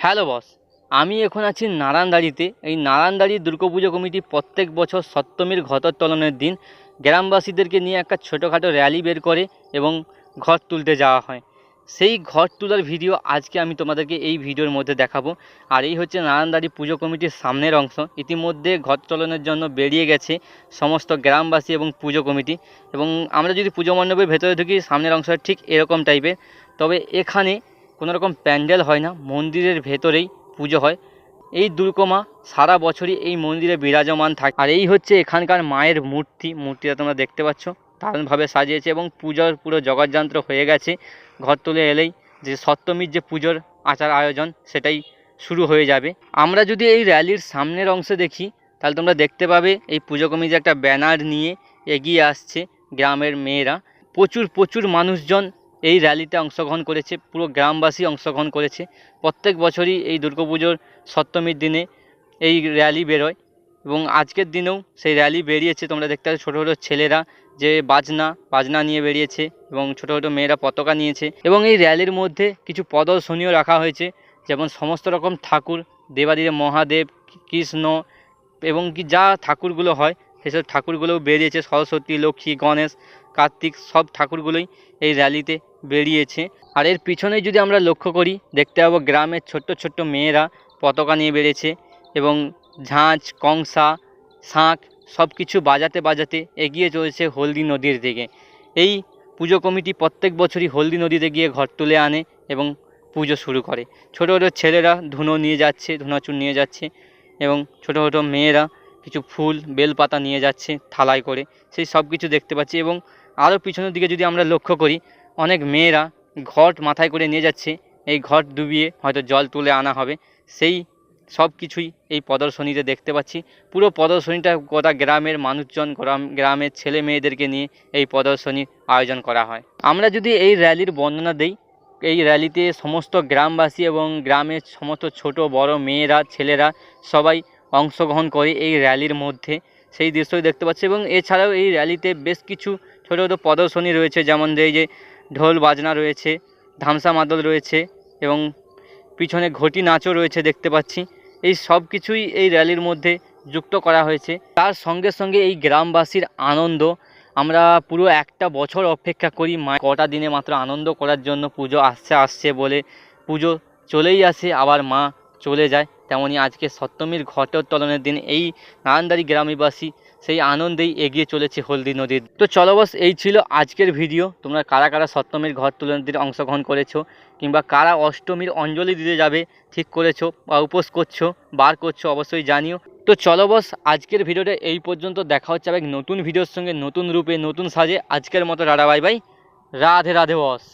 Hello boss, আমি এখন আছি নারায়ণদাড়িতে। এই নারায়ণদাড়ি দুর্গাপুজো কমিটি প্রত্যেক বছর সপ্তমীর ঘটোত্তোলনের দিন গ্রামবাসীদেরকে নিয়ে একটা ছোটোখাটো র্যালি বের করে এবং ঘট তুলতে যাওয়া হয়। সেই ঘর তোলার ভিডিও আজকে আমি তোমাদেরকে এই ভিডিওর মধ্যে দেখাবো। আর এই হচ্ছে নারায়ণদাড়ি পুজো কমিটির সামনের অংশ। ইতিমধ্যে ঘর তোলনের জন্য বেরিয়ে গেছে সমস্ত গ্রামবাসী এবং পুজো কমিটি। এবং আমরা যদি পুজো মণ্ডপের ভেতরে ঢুকি, সামনের অংশটা ঠিক এরকম টাইপের তবে এখানে কোনো রকম প্যান্ডেল হয় না, মন্দিরের ভেতরেই পুজো হয়। এই দুর্গমা সারা বছরই এই মন্দিরে বিরাজমান থাকে। আর এই হচ্ছে এখানকার মায়ের মূর্তি। মূর্তিটা তোমরা দেখতে পাচ্ছ। দারুণভাবে সাজিয়েছে এবং পুজোর পুরো জগৎযন্ত্র হয়ে গেছে। ঘর তুলে এলেই যে সপ্তমীর যে পুজোর আচার আয়োজন, সেটাই শুরু হয়ে যাবে। আমরা যদি এই র্যালির সামনের অংশে দেখি, তাহলে তোমরা দেখতে পাবে এই পুজো কমিটি একটা ব্যানার নিয়ে এগিয়ে আসছে গ্রামের মেয়েরা। প্রচুর প্রচুর মানুষজন এই র্যালিতে অংশগ্রহণ করেছে, পুরো গ্রামবাসী অংশগ্রহণ করেছে। প্রত্যেক বছরই এই দুর্গাপুজোর সপ্তমীর দিনে এই র্যালি বেরোয় এবং আজকের দিনেও সেই র্যালি বেরিয়েছে। তোমরা দেখতে পাচ্ছ ছোটো ছোটো ছেলেরা যে বাজনা বাজনা নিয়ে বেরিয়েছে এবং ছোটো ছোটো মেয়েরা পতাকা নিয়েছে এবং এই র্যালির মধ্যে কিছু প্রদর্শনীও রাখা হয়েছে, যেমন সমস্ত রকম ঠাকুর, দেবাদিদেব, মহাদেব, কৃষ্ণ এবং কি যা ঠাকুরগুলো হয়, সেসব ঠাকুরগুলোও বেরিয়েছে। সরস্বতী, লক্ষ্মী, গণেশ, কার্তিক সব ঠাকুরগুলোই এই র্যালিতে বেরিয়েছে। আর এর পিছনে যদি আমরা লক্ষ্য করি, দেখতে পাবো গ্রামের ছোট্ট ছোট্ট মেয়েরা পতাকা নিয়ে বেরিয়েছে এবং ঝাঁঝ কংসা, শাঁখ সব কিছু বাজাতে বাজাতে এগিয়ে চলেছে হলদি নদীর দিকে। এই পুজো কমিটি প্রত্যেক বছরই হলদি নদীতে গিয়ে ঘর তুলে আনে এবং পুজো শুরু করে। ছোটো ছোটো ছেলেরা ধুনো নিয়ে যাচ্ছে ধুনাচুর নিয়ে যাচ্ছে এবং ছোটো ছোটো মেয়েরা কিছু ফুল, বেলপাতা নিয়ে যাচ্ছে থালায় করে। সেই সব কিছু দেখতে পাচ্ছি এবং আরও পিছনের দিকে যদি আমরা লক্ষ্য করি অনেক মেয়েরা ঘট মাথায় করে নিয়ে যাচ্ছে। এই ঘট ডুবিয়ে হয়তো জল তুলে আনা হবে। সেই সব কিছুই এই প্রদর্শনীতে দেখতে পাচ্ছি। পুরো প্রদর্শনীটা গোটা গ্রামের মানুষজন, গ্রাম, গ্রামের ছেলে মেয়েদেরকে নিয়ে এই প্রদর্শনীর আয়োজন করা হয়। আমরা যদি এই র্যালির বর্ণনা দেই, এই র্যালিতে সমস্ত গ্রামবাসী এবং গ্রামের সমস্ত ছোট, বড় মেয়েরা, ছেলেরা সবাই অংশগ্রহণ করে এই র্যালির মধ্যে সেই দৃশ্যই দেখতে পাচ্ছি। এবং এছাড়াও এই র্যালিতে বেশ কিছু ছোটো ছোটো প্রদর্শনী রয়েছে। যেমন এই যে ঢোল বাজনা রয়েছে, ধামসা মাদল রয়েছে এবং পিছনে ঘটি নাচও রয়েছে দেখতে পাচ্ছি। এই সব কিছুই এই র্যালির মধ্যে যুক্ত করা হয়েছে। তার সঙ্গে সঙ্গে এই গ্রামবাসীর আনন্দ, আমরা পুরো একটা বছর অপেক্ষা করি মা কটা দিনে মাত্র আনন্দ করার জন্য পুজো আসছে আসছে বলে পুজো চলেই আসে, আবার মা চলে যায়। তেমনই আজকে সপ্তমীর ঘটোত্তোলনের দিন এই নারায়ণদারি গ্রামীবাসী সেই আনন্দেই এগিয়ে চলেছে হলদি নদীর। তো চলো বস, এই ছিল আজকের ভিডিও। তোমরা কারা কারা সপ্তমীর ঘর তুলনের দিনে অংশগ্রহণ করেছ কিংবা কারা অষ্টমীর অঞ্জলি দিতে যাবে, ঠিক করেছ বা উপোস করছ, বার করছ অবশ্যই জানিও। তো চলো বস, আজকের ভিডিওটা এই পর্যন্ত। দেখা হচ্ছে এক নতুন ভিডিওর সঙ্গে নতুন রূপে, নতুন সাজে। আজকের মতো রাডা bye bye. Radhe Radhe boss.